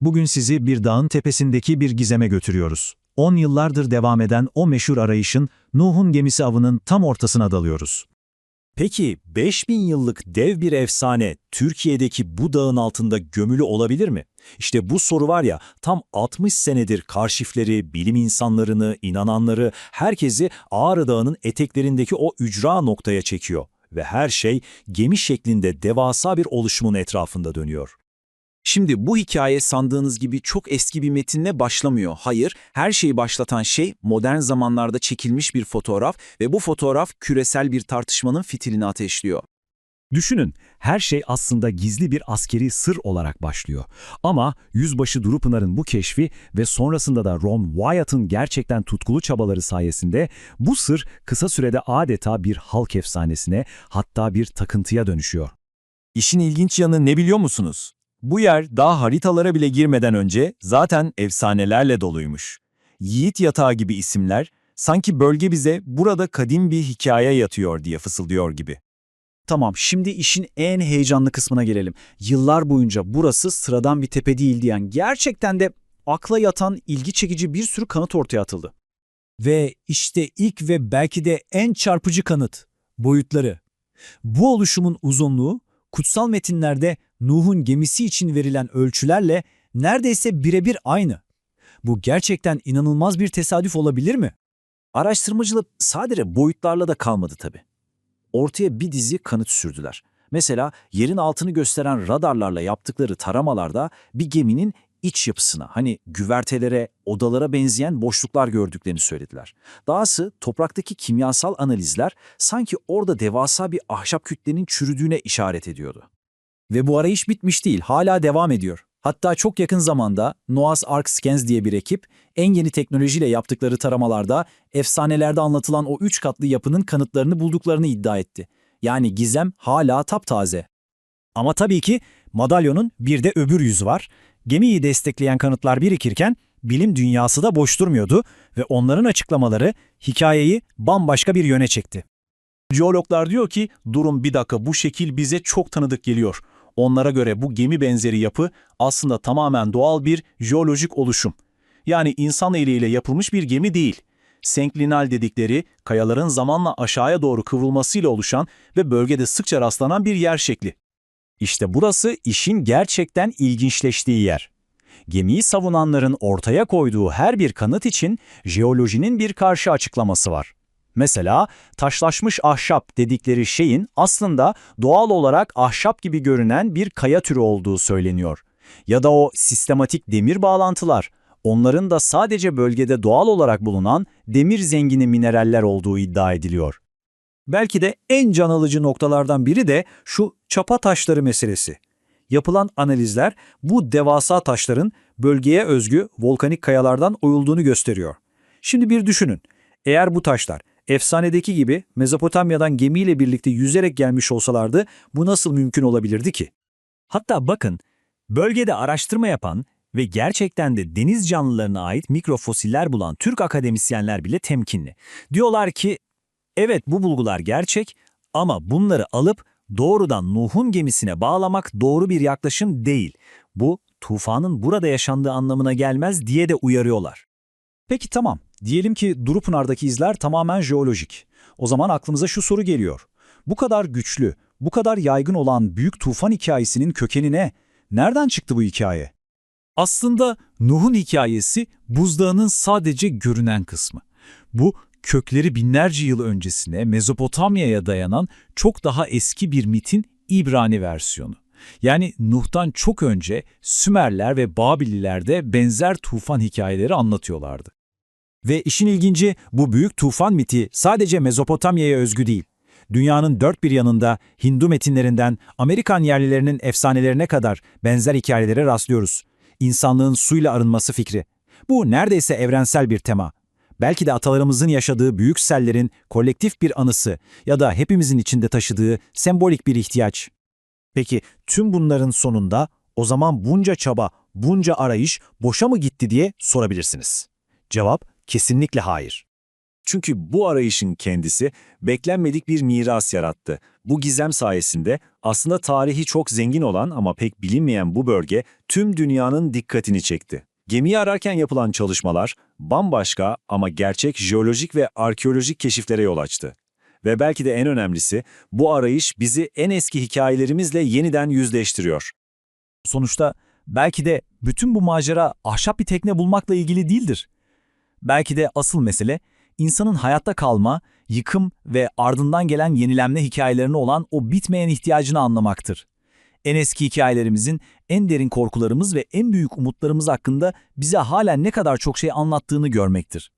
Bugün sizi bir dağın tepesindeki bir gizeme götürüyoruz. 10 yıllardır devam eden o meşhur arayışın Nuh'un gemisi avının tam ortasına dalıyoruz. Peki 5000 yıllık dev bir efsane Türkiye'deki bu dağın altında gömülü olabilir mi? İşte bu soru var ya tam 60 senedir karşifleri, bilim insanlarını, inananları, herkesi Ağrı Dağı'nın eteklerindeki o ücra noktaya çekiyor. Ve her şey gemi şeklinde devasa bir oluşumun etrafında dönüyor. Şimdi bu hikaye sandığınız gibi çok eski bir metinle başlamıyor. Hayır, her şeyi başlatan şey modern zamanlarda çekilmiş bir fotoğraf ve bu fotoğraf küresel bir tartışmanın fitilini ateşliyor. Düşünün, her şey aslında gizli bir askeri sır olarak başlıyor. Ama Yüzbaşı Durupınar'ın bu keşfi ve sonrasında da Ron Wyatt'ın gerçekten tutkulu çabaları sayesinde bu sır kısa sürede adeta bir halk efsanesine hatta bir takıntıya dönüşüyor. İşin ilginç yanı ne biliyor musunuz? Bu yer daha haritalara bile girmeden önce zaten efsanelerle doluymuş. Yiğit Yatağı gibi isimler, sanki bölge bize burada kadim bir hikaye yatıyor diye fısıldıyor gibi. Tamam, şimdi işin en heyecanlı kısmına gelelim. Yıllar boyunca burası sıradan bir tepe değil diyen, gerçekten de akla yatan ilgi çekici bir sürü kanıt ortaya atıldı. Ve işte ilk ve belki de en çarpıcı kanıt, boyutları. Bu oluşumun uzunluğu, kutsal metinlerde Nuh'un gemisi için verilen ölçülerle neredeyse birebir aynı. Bu gerçekten inanılmaz bir tesadüf olabilir mi? Araştırmacılık sadece boyutlarla da kalmadı tabii. Ortaya bir dizi kanıt sürdüler. Mesela yerin altını gösteren radarlarla yaptıkları taramalarda bir geminin iç yapısına, hani güvertelere, odalara benzeyen boşluklar gördüklerini söylediler. Dahası topraktaki kimyasal analizler sanki orada devasa bir ahşap kütlenin çürüdüğüne işaret ediyordu. Ve bu arayış bitmiş değil, hala devam ediyor. Hatta çok yakın zamanda Noah's Ark Scans diye bir ekip en yeni teknolojiyle yaptıkları taramalarda efsanelerde anlatılan o üç katlı yapının kanıtlarını bulduklarını iddia etti. Yani gizem hala taptaze. Ama tabii ki madalyonun bir de öbür yüzü var. Gemiyi destekleyen kanıtlar birikirken bilim dünyası da boş durmuyordu ve onların açıklamaları hikayeyi bambaşka bir yöne çekti. Jeologlar diyor ki durum bir dakika bu şekil bize çok tanıdık geliyor. Onlara göre bu gemi benzeri yapı aslında tamamen doğal bir jeolojik oluşum. Yani insan eliyle yapılmış bir gemi değil. Senklinal dedikleri kayaların zamanla aşağıya doğru kıvrılmasıyla oluşan ve bölgede sıkça rastlanan bir yer şekli. İşte burası işin gerçekten ilginçleştiği yer. Gemiyi savunanların ortaya koyduğu her bir kanıt için jeolojinin bir karşı açıklaması var. Mesela taşlaşmış ahşap dedikleri şeyin aslında doğal olarak ahşap gibi görünen bir kaya türü olduğu söyleniyor. Ya da o sistematik demir bağlantılar, onların da sadece bölgede doğal olarak bulunan demir zengini mineraller olduğu iddia ediliyor. Belki de en can alıcı noktalardan biri de şu çapa taşları meselesi. Yapılan analizler bu devasa taşların bölgeye özgü volkanik kayalardan oyulduğunu gösteriyor. Şimdi bir düşünün. Eğer bu taşlar efsanedeki gibi Mezopotamya'dan gemiyle birlikte yüzerek gelmiş olsalardı bu nasıl mümkün olabilirdi ki? Hatta bakın, bölgede araştırma yapan ve gerçekten de deniz canlılarına ait mikrofosiller bulan Türk akademisyenler bile temkinli. Diyorlar ki, evet bu bulgular gerçek ama bunları alıp doğrudan Nuh'un gemisine bağlamak doğru bir yaklaşım değil. Bu, tufanın burada yaşandığı anlamına gelmez diye de uyarıyorlar. Peki tamam. Diyelim ki Durupınar'daki izler tamamen jeolojik. O zaman aklımıza şu soru geliyor. Bu kadar güçlü, bu kadar yaygın olan büyük tufan hikayesinin kökeni ne? Nereden çıktı bu hikaye? Aslında Nuh'un hikayesi buzdağının sadece görünen kısmı. Bu kökleri binlerce yıl öncesine Mezopotamya'ya dayanan çok daha eski bir mitin İbrani versiyonu. Yani Nuh'tan çok önce Sümerler ve Babililer de benzer tufan hikayeleri anlatıyorlardı. Ve işin ilginci bu büyük tufan miti sadece Mezopotamya'ya özgü değil. Dünyanın dört bir yanında Hindu metinlerinden Amerikan yerlilerinin efsanelerine kadar benzer hikayelere rastlıyoruz. İnsanlığın suyla arınması fikri. Bu neredeyse evrensel bir tema. Belki de atalarımızın yaşadığı büyük sellerin kolektif bir anısı ya da hepimizin içinde taşıdığı sembolik bir ihtiyaç. Peki tüm bunların sonunda o zaman bunca çaba, bunca arayış boşa mı gitti diye sorabilirsiniz. Cevap kesinlikle hayır. Çünkü bu arayışın kendisi beklenmedik bir miras yarattı. Bu gizem sayesinde aslında tarihi çok zengin olan ama pek bilinmeyen bu bölge tüm dünyanın dikkatini çekti. Gemiyi ararken yapılan çalışmalar bambaşka ama gerçek jeolojik ve arkeolojik keşiflere yol açtı. Ve belki de en önemlisi bu arayış bizi en eski hikayelerimizle yeniden yüzleştiriyor. Sonuçta belki de bütün bu macera ahşap bir tekne bulmakla ilgili değildir. Belki de asıl mesele insanın hayatta kalma, yıkım ve ardından gelen yenilenme hikayelerine olan o bitmeyen ihtiyacını anlamaktır. En eski hikayelerimizin en derin korkularımız ve en büyük umutlarımız hakkında bize hala ne kadar çok şey anlattığını görmektir.